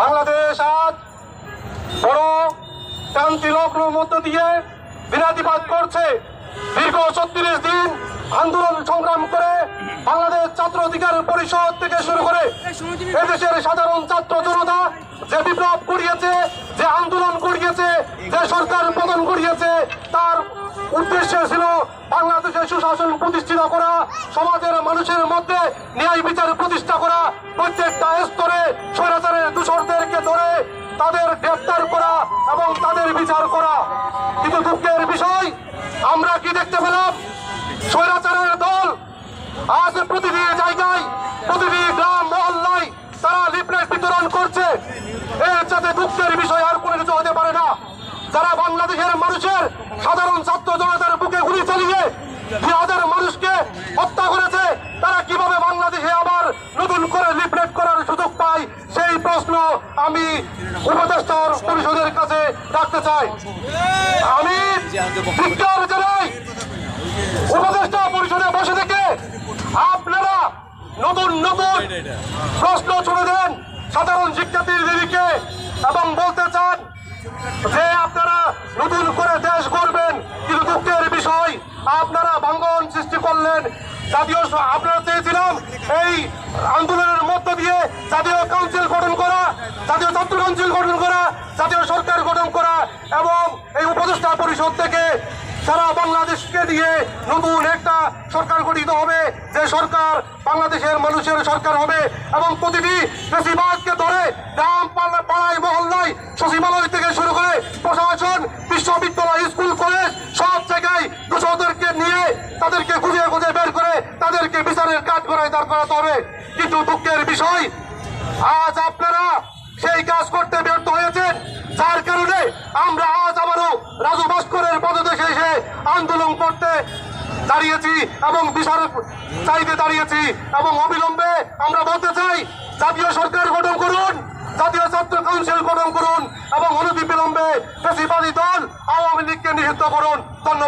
বাংলাদেশ আজ বড় ক্রান্তি লগ্ন মধ্য দিয়ে বিরাধিপাত করছে। দীর্ঘ ছত্রিশ দিন আন্দোলন সংগ্রাম করে বাংলাদেশ ছাত্র অধিকার পরিষদ থেকে শুরু করে এদেশের সাধারণ ছাত্র জনতা যে বিপ্লব করিয়েছে যে আন্দোলন করিয়েছে যে সরকার পতন করিয়েছে তার উদ্দেশ্য ছিল বাংলাদেশের সুশাসন প্রতিষ্ঠিত করা। সমাজের মানুষের মধ্যে ন্যায় বিচার প্রতিষ্ঠা করা প্রত্যেকটা স্তরে স্বৈরাচারের দূষরদেরকে ধরে তাদের গ্রেপ্তার করা এবং তাদের বিচার করা। কিন্তু দুঃখের বিষয়, আমরা কি দেখতে পেলাম? স্বৈরাচারের দল আজ প্রতিটি জায়গায় প্রতিটি গ্রাম, মহল্লায় তারা লিফলেট বিতরণ করছে। এর সাথে দুঃখের বিষয় আর কোনো কিছু হতে পারে না। যারা বাংলাদেশের মানুষের সাধারণ ছাত্র জনতার সেই প্রশ্ন আমি উপদেষ্টার পরিষদের কাছে রাখতে চাই। আমি উপদেষ্টা পরিষদে বসে থেকে আপনারা নতুন নতুন প্রশ্ন ছুড়ে দেন সাধারণ শিক্ষার্থীদেরকে এবং বলতে চান যে আপনারা নতুন করে দেশ করবেন কিন্তু দুঃখের বিষয়, আপনারা ভাঙ্গন সৃষ্টি করলেন। জাতীয় আপনারা চেয়েছিলাম এই আন্দোলনের মধ্য দিয়ে জাতীয় কাউন্সিল গঠন করা জাতীয় ছাত্র কাউন্সিল গঠন করা জাতীয় সরকার গঠন করা এবং এই উপদেষ্টা পরিষদ থেকে সারা বাংলাদেশকে দিয়ে নতুন একটা সরকার গঠিত হবে। যে সরকার বাংলাদেশের মানুষের সরকার হবে এবং প্রতিটি বেশিরভাগকে ধরে গ্রাম পাড়া- পাড়ায়, মহল্লায়, সচিবালয় থেকে শুরু করে প্রশাসন, বিশ্ববিদ্যালয়, স্কুল, কলেজ সব জায়গায় দোষদেরকে নিয়ে তাদেরকে খুঁজে খুঁজে বের করে তাদেরকে বিচারের কাজ করায় দাঁড় করাতে হবে। কিন্তু দুঃখের বিষয়, আজ আপনারা সেই কাজ করতে ব্যর্থ হয়েছেন যার কারণে আমরা আজ আবারও রাজু ভাস্করের পদদেশে এসে আন্দোলন করতে দাঁড়িয়েছি এবং বিচার চাইতে দাঁড়িয়েছি এবং অবিলম্বে আমরা বলতে চাই, জাতীয় সরকার গঠন করুন, জাতীয় ছাত্র কাউন্সিল গঠন করুন এবং অনতিবিলম্বে বেশিবাদী দল আওয়ামী লীগকে নিষিদ্ধ করুন। ধন্যবাদ।